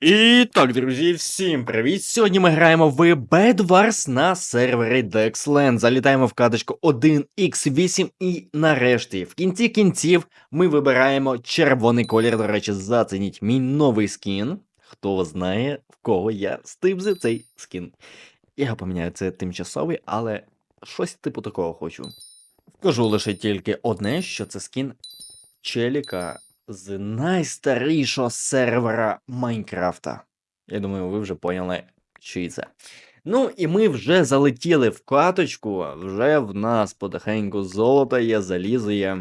І так, друзі, всім привіт! Сьогодні ми граємо в Bed Wars на сервері Dexland. Залітаємо в каточку 1x8 і нарешті, в кінці кінців, ми вибираємо червоний колір. До речі, зацініть мій новий скін. Хто знає, в кого я стибзив цей скін. Я поміняю це тимчасовий, але щось типу такого хочу. Скажу лише тільки одне, що це скін челіка з найстарішого сервера Майнкрафта. Я думаю, ви вже поняли, чий це. Ну, і ми вже залетіли в каточку, вже в нас потихеньку золото є, залізо є.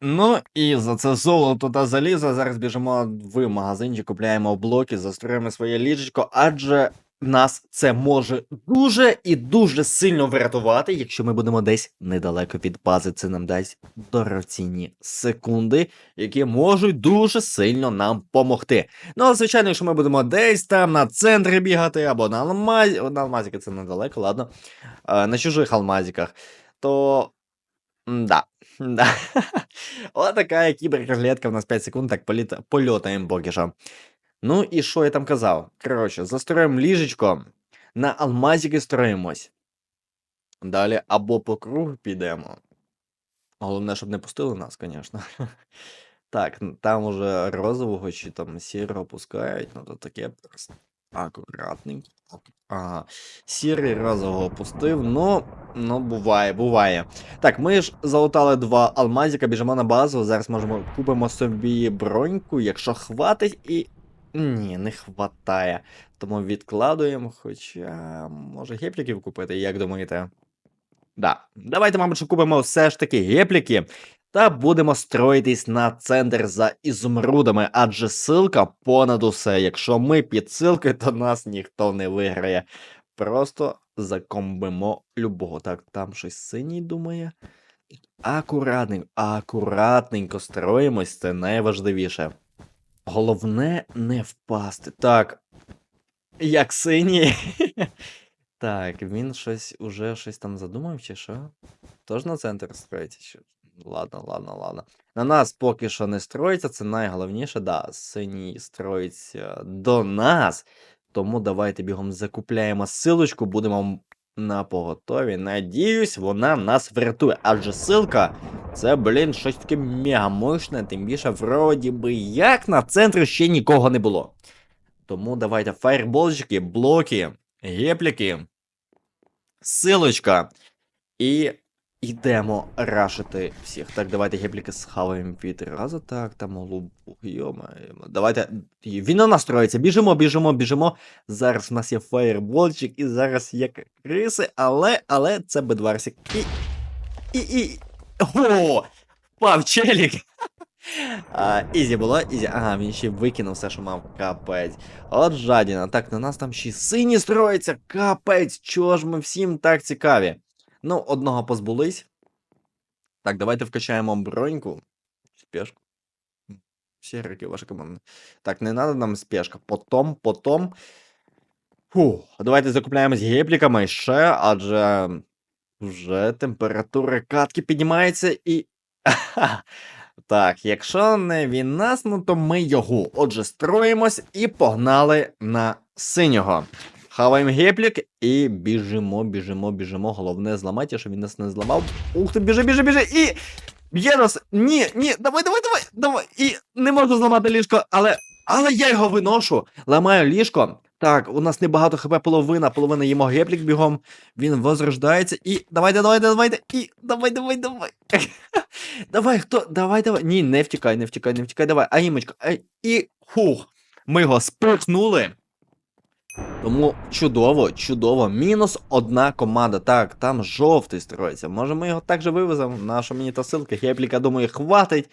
Ну, і за це золото та залізо зараз біжимо в магазинчик, купляємо блоки, застроїмо своє ліжечко, адже нас це може дуже і дуже сильно врятувати, якщо ми будемо десь недалеко від бази. Це нам дасть дорогоцінні секунди, які можуть дуже сильно нам помогти. Ну, але звичайно, якщо ми будемо десь там на центрі бігати, або на алмазі, на алмазіки це недалеко, ладно, а, на чужих алмазіках, то. Да. да. Ось така кіберкотлетка в нас 5 секунд, так політа... польотаємо поки що. Ну і що я там казав? Коротше, застроїмо ліжечко, на алмазики строїмось. Далі або по кругу підемо. Головне, щоб не пустили нас, звісно. Так, там уже розового чи там сірого пускають, ну то таке акуратненько. Ага. Сірий розового пустив, ну, ну, буває, буває. Так, ми ж залутали два алмазика, біжимо на базу. Зараз можемо купимо собі броньку, якщо хватить, і ні, не хватає. Тому відкладуємо, хоча може гепліків купити, як думаєте? Да. Давайте, мабуть, купимо все ж таки гепліки. Та будемо строїтись на центр за ізумрудами, адже силка понад усе. Якщо ми під силкою, то нас ніхто не виграє. Просто закомбимо любого. Так, там щось синій думає. Акуратненько, акуратненько строїмось, це найважливіше. Головне не впасти. Так. Як синій. Так, він щось уже щось там задумав, чи що? Тож на центр строїться. Ладно, ладно, ладно. На нас поки що не строїться, це найголовніше, да, синій строїться до нас. Тому давайте бігом закупляємо силочку, будемо на поготові. Надіюсь, вона нас врятує. Адже силка це, блін, щось таке мегамощне, тим більше, вроді би, як на центрі ще нікого не було. Тому давайте фаєрболчики, блоки, гепліки, силочка. І йдемо рашити всіх. Так, давайте гепліки схаваємо відразу. Так, там голубу. Йома. Давайте. Він на нас строїться. Біжимо, біжимо, біжимо. Зараз у нас є фаєрболчик, і зараз є криси, але, але це бедварсик. І. І. і... О! Впав челік! А, Ізі було, ізі. Ага, він ще викинув все, що мав. Капець. От жадіна. Так, на нас там ще сині строїться. Капець. Чого ж ми всім так цікаві? Ну, одного позбулись. Так, давайте вкачаємо броньку. Спешку. Всі роки ваша команда. Так, не треба нам спешка. Потом, потом. Фу, давайте закупляємось гепліками ще, адже вже температура катки піднімається і. Так, якщо не він нас, ну то ми його. Отже, строїмось і погнали на синього. Хаваємо геплік і біжимо, біжимо, біжимо. Головне зламати, щоб він нас не зламав. Ух ти, біжи, біжи, біжи! І. Б'є нас! Ні, ні, давай, давай, давай, давай! І не можу зламати ліжко, але. Але я його виношу. Ламаю ліжко. Так, у нас небагато хп половина, половина їмо геплік бігом. Він возрождається. І. Давайте, давайте, давайте. І. Давай, давай, давай. давай, хто? Давай, давай. Ні, не втікай, не втікай, не втікай, давай. Ай. І. Хух. Ми його спихнули. Тому чудово, чудово. Мінус одна команда. Так, там жовтий строїться. Може ми його так же вивеземо. Наша мені та силка. Гепліка, думаю, хватить.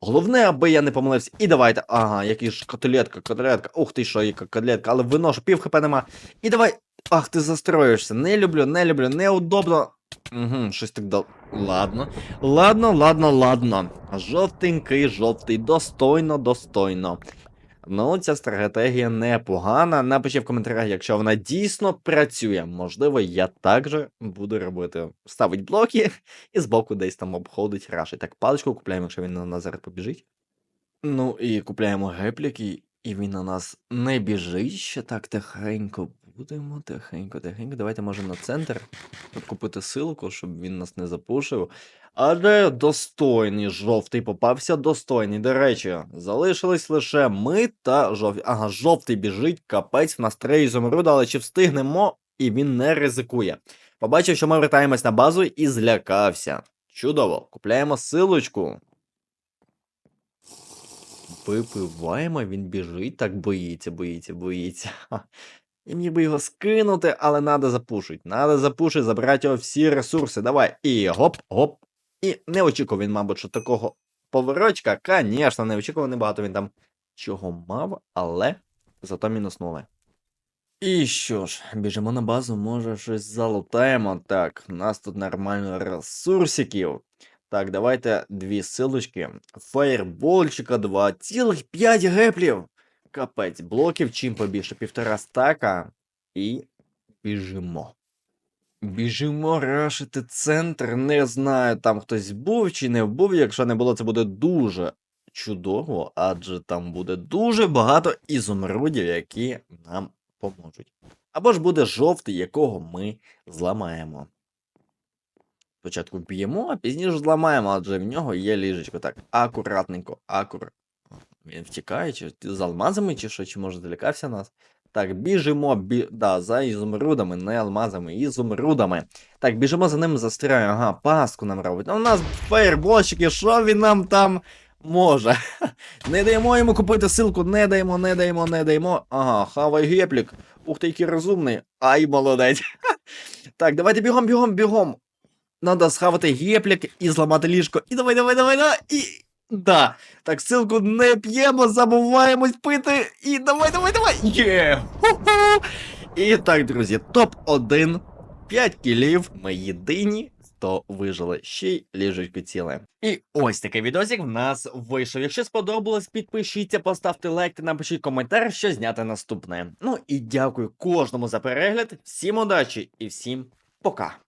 Головне, аби я не помилився. І давайте. Ага, який ж котлетка, котлетка. Ух ти, що, яка котлетка, але виношу, пів хп нема. І давай. Ах, ти застроїшся. Не люблю, не люблю, неудобно. Угу, щось так дал. Ладно. Ладно, ладно, ладно. Жовтенький, жовтий, достойно, достойно. Ну, ця стратегія непогана. Напишіть в коментарях, якщо вона дійсно працює. Можливо, я також буду робити. Ставить блоки і збоку десь там обходить рашить. Так, паличку купляємо, якщо він на нас зараз побіжить. Ну і купляємо гепліки І він на нас не біжить ще так тихенько. Будемо тихенько, тихенько. Давайте може на центр купити силку, щоб він нас не запушив. Але достойний жовтий попався, достойний. До речі, залишились лише ми та жовтий. Ага, жовтий біжить, капець, в нас три ізумруда, але чи встигнемо? І він не ризикує. Побачив, що ми вертаємось на базу і злякався. Чудово, купляємо силочку. Випиваємо, він біжить, так боїться, боїться, боїться. І міг би його скинути, але надо запушить. Надо запушить, забрати його всі ресурси. Давай. І гоп, гоп. І не очікував він, мабуть, що такого поворочка. Звісно, не очікував, небагато він там чого мав, але зато мінуснули. І що ж, біжимо на базу, може щось залутаємо. Так, у нас тут нормально ресурсиків. Так, давайте дві силочки. Фаєрбольчика 2, цілих 5 геплів. Капець, блоків чим побільше, півтора стака. І біжимо. Біжимо рашити центр. Не знаю, там хтось був чи не був. Якщо не було, це буде дуже чудово, адже там буде дуже багато ізумрудів, які нам поможуть. Або ж буде жовтий, якого ми зламаємо. Спочатку б'ємо, а пізніше зламаємо, адже в нього є ліжечко. Так, акуратненько, акур. Він втікає, чи з алмазами, чи що, чи може залякався нас. Так, біжимо, бі... да, за ізумрудами, не алмазами, ізумрудами. Так, біжимо за ним, застряємо. Ага, паску нам робить. А у нас фаєрбольщики, що він нам там може? Не даємо йому купити силку, не даємо, не даємо, не даємо. Ага, хавай геплік. Ух ти, який розумний. Ай, молодець. Так, давайте бігом, бігом, бігом. Надо схавати геплік і зламати ліжко. І давай, давай, давай, давай. І. Да. Так, силку не п'ємо, забуваємось пити. І давай, давай, давай. Є! Ху-ху! І так, друзі, топ-1. 5 кілів. Ми єдині, хто вижили. Ще й ліжечко ціле. І ось такий відосик в нас вийшов. Якщо сподобалось, підпишіться, поставте лайк та напишіть коментар, що зняти наступне. Ну і дякую кожному за перегляд. Всім удачі і всім пока.